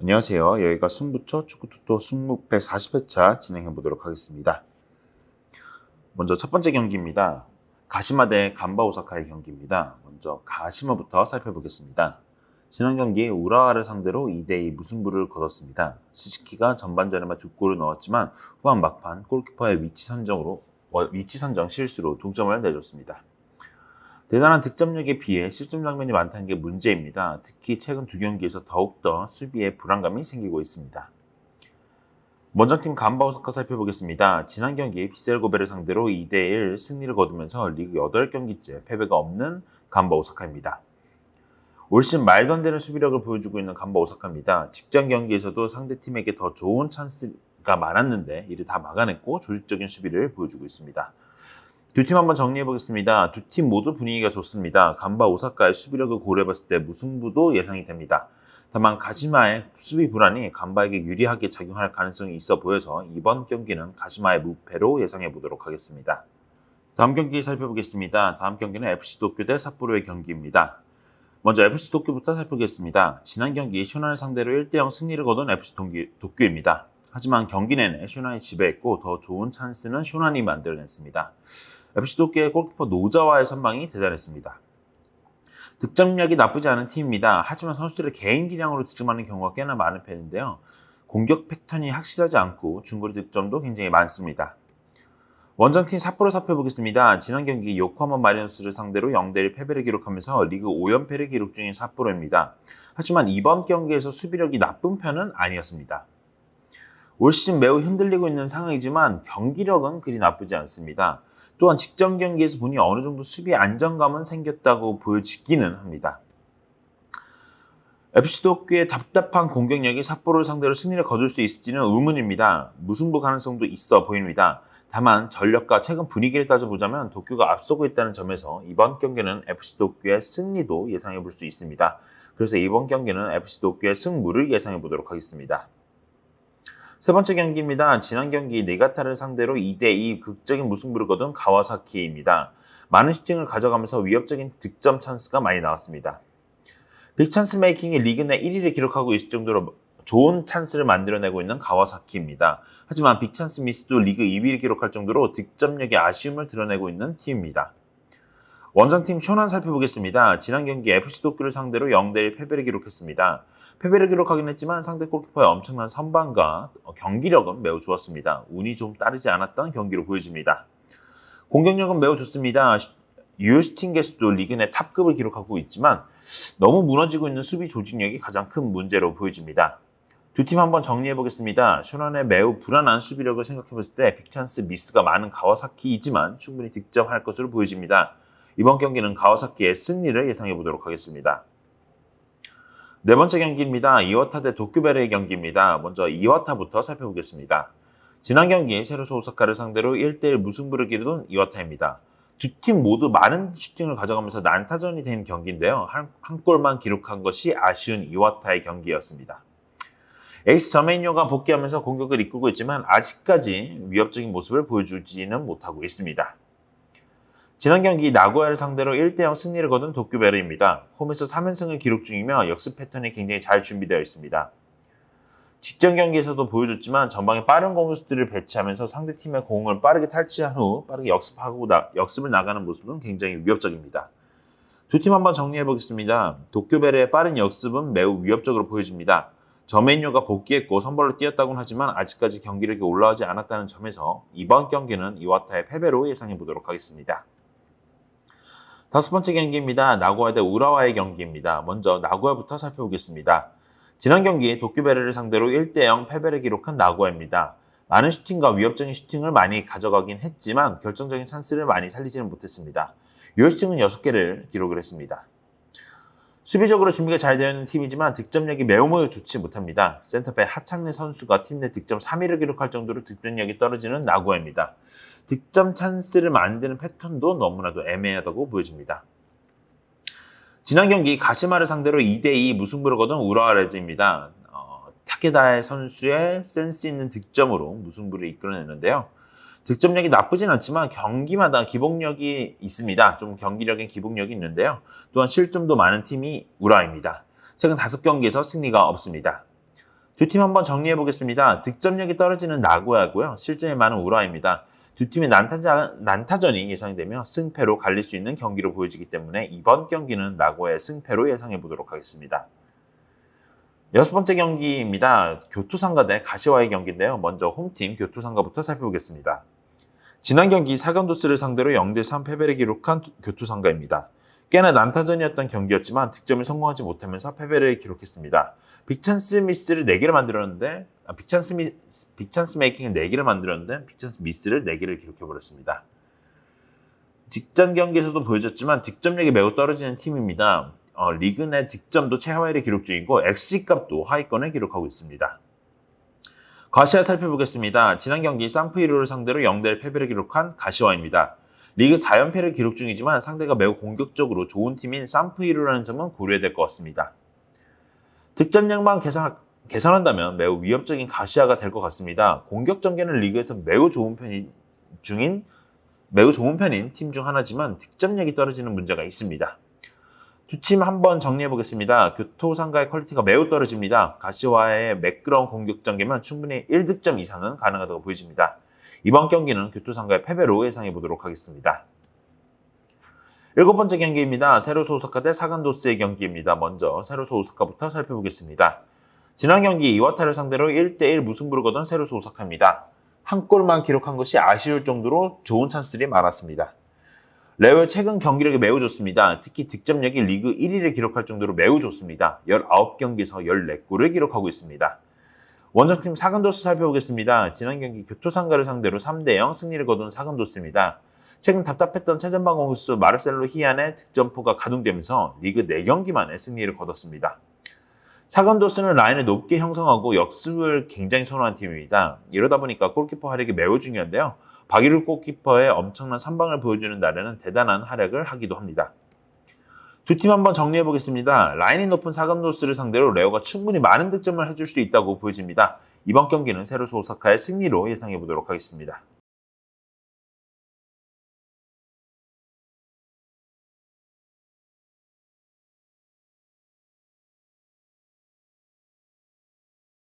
안녕하세요. 여기가 승부처 축구토토 승무 140회차 진행해 보도록 하겠습니다. 먼저 첫 번째 경기입니다. 가시마 대 간바 오사카의 경기입니다. 먼저 가시마부터 살펴보겠습니다. 지난 경기 우라와를 상대로 2대2 무승부를 거뒀습니다. 스즈키가 전반전에만 두 골을 넣었지만 후반 막판 골키퍼의 위치 선정으로 어, 위치 선정 실수로 동점을 내줬습니다. 대단한 득점력에 비해 실점 장면이 많다는 게 문제입니다. 특히 최근 두 경기에서 더욱더 수비에 불안감이 생기고 있습니다. 원정팀 간바오사카 살펴보겠습니다. 지난 경기 비셀고베를 상대로 2대1 승리를 거두면서 리그 8경기째 패배가 없는 간바오사카입니다. 올 시즌 말도 안 되는 수비력을 보여주고 있는 간바오사카입니다. 직전 경기에서도 상대팀에게 더 좋은 찬스가 많았는데 이를 다 막아냈고 조직적인 수비를 보여주고 있습니다. 두 팀 한번 정리해 보겠습니다. 두 팀 모두 분위기가 좋습니다. 간바 오사카의 수비력을 고려해봤을 때 무승부도 예상이 됩니다. 다만 가시마의 수비 불안이 간바에게 유리하게 작용할 가능성이 있어 보여서 이번 경기는 가시마의 무패로 예상해 보도록 하겠습니다. 다음 경기 살펴보겠습니다. 다음 경기는 FC 도쿄 대 삿포로의 경기입니다. 먼저 FC 도쿄부터 살펴보겠습니다. 지난 경기 슈나를 상대로 1대0 승리를 거둔 FC 도쿄입니다. 하지만 경기 내내 슈나이 지배했고 더 좋은 찬스는 슈나이 만들어냈습니다. FC 도쿄의 골키퍼 노자와의 선방이 대단했습니다. 득점력이 나쁘지 않은 팀입니다. 하지만 선수들의 개인 기량으로 득점하는 경우가 꽤나 많은 편인데요. 공격 패턴이 확실하지 않고 중거리 득점도 굉장히 많습니다. 원정팀 삿포로 살펴보겠습니다. 지난 경기 요코하마 마리노스를 상대로 0대1 패배를 기록하면서 리그 5연패를 기록 중인 삿포로입니다. 하지만 이번 경기에서 수비력이 나쁜 편은 아니었습니다. 올 시즌 매우 흔들리고 있는 상황이지만 경기력은 그리 나쁘지 않습니다. 또한 직전 경기에서 보니 어느 정도 수비 안정감은 생겼다고 보여지기는 합니다. FC 도쿄의 답답한 공격력이 삿포로를 상대로 승리를 거둘 수 있을지는 의문입니다. 무승부 가능성도 있어 보입니다. 다만 전력과 최근 분위기를 따져보자면 도쿄가 앞서고 있다는 점에서 이번 경기는 FC 도쿄의 승리도 예상해 볼 수 있습니다. 그래서 이번 경기는 FC 도쿄의 승무를 예상해 보도록 하겠습니다. 세 번째 경기입니다. 지난 경기 네가타를 상대로 2대2 극적인 무승부를 거둔 가와사키입니다. 많은 슈팅을 가져가면서 위협적인 득점 찬스가 많이 나왔습니다. 빅 찬스 메이킹이 리그 내 1위를 기록하고 있을 정도로 좋은 찬스를 만들어내고 있는 가와사키입니다. 하지만 빅찬스 미스도 리그 2위를 기록할 정도로 득점력의 아쉬움을 드러내고 있는 팀입니다. 원정팀 쇼난 살펴보겠습니다. 지난 경기 FC 도쿄를 상대로 0대1 패배를 기록했습니다. 패배를 기록하긴 했지만 상대 골키퍼의 엄청난 선방과 경기력은 매우 좋았습니다. 운이 좀 따르지 않았던 경기로 보여집니다. 공격력은 매우 좋습니다. 유스팅 개수도 리그 내 탑급을 기록하고 있지만 너무 무너지고 있는 수비 조직력이 가장 큰 문제로 보여집니다. 두 팀 한번 정리해 보겠습니다. 쇼난의 매우 불안한 수비력을 생각해 봤을 때 빅찬스 미스가 많은 가와사키이지만 충분히 득점할 것으로 보여집니다. 이번 경기는 가와사키의 승리를 예상해 보도록 하겠습니다. 네 번째 경기입니다. 이와타 대 도쿄베르의 경기입니다. 먼저 이와타부터 살펴보겠습니다. 지난 경기 세로소 오사카를 상대로 1대1 무승부를 기록한 이와타입니다. 두 팀 모두 많은 슈팅을 가져가면서 난타전이 된 경기인데요. 한, 한 골만 기록한 것이 아쉬운 이와타의 경기였습니다. 에이스 저메인요가 복귀하면서 공격을 이끌고 있지만 아직까지 위협적인 모습을 보여주지는 못하고 있습니다. 지난 경기 나고야를 상대로 1대0 승리를 거둔 도쿄베르입니다. 홈에서 3연승을 기록 중이며 역습 패턴이 굉장히 잘 준비되어 있습니다. 직전 경기에서도 보여줬지만 전방에 빠른 공격수들을 배치하면서 상대팀의 공을 빠르게 탈취한 후 빠르게 역습하고 나, 역습을 나가는 모습은 굉장히 위협적입니다. 두 팀 한번 정리해 보겠습니다. 도쿄베르의 빠른 역습은 매우 위협적으로 보여집니다. 저메인요가 복귀했고 선발로 뛰었다고는 하지만 아직까지 경기력이 올라오지 않았다는 점에서 이번 경기는 이와타의 패배로 예상해 보도록 하겠습니다. 다섯 번째 경기입니다. 나고야 대 우라와의 경기입니다. 먼저 나고야부터 살펴보겠습니다. 지난 경기 도쿄베르를 상대로 1대0 패배를 기록한 나고야입니다. 많은 슈팅과 위협적인 슈팅을 많이 가져가긴 했지만 결정적인 찬스를 많이 살리지는 못했습니다. 요 슈팅은 6개를 기록을 했습니다. 수비적으로 준비가 잘 되어 있는 팀이지만 득점력이 매우 매우 좋지 못합니다. 센터백 하창래 선수가 팀 내 득점 3위를 기록할 정도로 득점력이 떨어지는 나고야입니다. 득점 찬스를 만드는 패턴도 너무나도 애매하다고 보여집니다. 지난 경기 가시마를 상대로 2대2 무승부를 거둔 우라와 레즈입니다. 어, 타케다의 선수의 센스 있는 득점으로 무승부를 이끌어내는데요. 득점력이 나쁘진 않지만 경기마다 기복력이 있습니다. 좀 경기력엔 기복력이 있는데요. 또한 실점도 많은 팀이 우라입니다. 최근 5경기에서 승리가 없습니다. 두 팀 한번 정리해 보겠습니다. 득점력이 떨어지는 나고야고요. 실점이 많은 우라입니다. 두 팀의 난타전, 난타전이 예상되며 승패로 갈릴 수 있는 경기로 보여지기 때문에 이번 경기는 나고야의 승패로 예상해 보도록 하겠습니다. 여섯 번째 경기입니다. 교토상가 대 가시와의 경기인데요. 먼저 홈팀 교토상가부터 살펴보겠습니다. 지난 경기 사견도스를 상대로 0대3 패배를 기록한 교토상가입니다. 꽤나 난타전이었던 경기였지만 득점을 성공하지 못하면서 패배를 기록했습니다. 빅찬스 미스를 4개를 만들었는데 아, 빅찬스, 미, 빅찬스 메이킹을 4개를 만들었는데 빅찬스 미스를 4개를 기록해버렸습니다. 직전 경기에서도 보여줬지만 득점력이 매우 떨어지는 팀입니다. 어, 리그 내 득점도 최하위를 기록 중이고 XG값도 하위권을 기록하고 있습니다. 가시아 살펴보겠습니다. 지난 경기 산프이로를 상대로 0대1 패배를 기록한 가시와입니다. 리그 4연패를 기록 중이지만 상대가 매우 공격적으로 좋은 팀인 산프이로라는 점은 고려해야 될 것 같습니다. 득점량만 계산, 계산한다면 매우 위협적인 가시아가 될 것 같습니다. 공격 전개는 리그에서 매우 좋은 편인 중인 매우 좋은 편인 팀 중 하나지만 득점력이 떨어지는 문제가 있습니다. 두 팀 한번 정리해 보겠습니다. 교토상가의 퀄리티가 매우 떨어집니다. 가시와의 매끄러운 공격 전개면 충분히 1득점 이상은 가능하다고 보여집니다. 이번 경기는 교토상가의 패배로 예상해 보도록 하겠습니다. 일곱 번째 경기입니다. 세로소 오사카 대 사간도스의 경기입니다. 먼저 세로소 오사카부터 살펴보겠습니다. 지난 경기 이와타를 상대로 1대1 무승부를 거둔 세로소 오사카입니다. 한 골만 기록한 것이 아쉬울 정도로 좋은 찬스들이 많았습니다. 레오의 최근 경기력이 매우 좋습니다. 특히 득점력이 리그 1위를 기록할 정도로 매우 좋습니다. 19경기에서 14골을 기록하고 있습니다. 원정팀 사근도스 살펴보겠습니다. 지난 경기 교토상가를 상대로 3대0 승리를 거둔 사근도스입니다. 최근 답답했던 최전방 공수 마르셀로 히안의 득점포가 가동되면서 리그 4경기 만에 승리를 거뒀습니다. 사건도스는 라인을 높게 형성하고 역습을 굉장히 선호한 팀입니다. 이러다 보니까 골키퍼 활약이 매우 중요한데요. 박일우 골키퍼의 엄청난 선방을 보여주는 날에는 대단한 활약을 하기도 합니다. 두 팀 한번 정리해 보겠습니다. 라인이 높은 사건도스를 상대로 레오가 충분히 많은 득점을 해줄 수 있다고 보여집니다. 이번 경기는 세로소 오사카의 승리로 예상해 보도록 하겠습니다.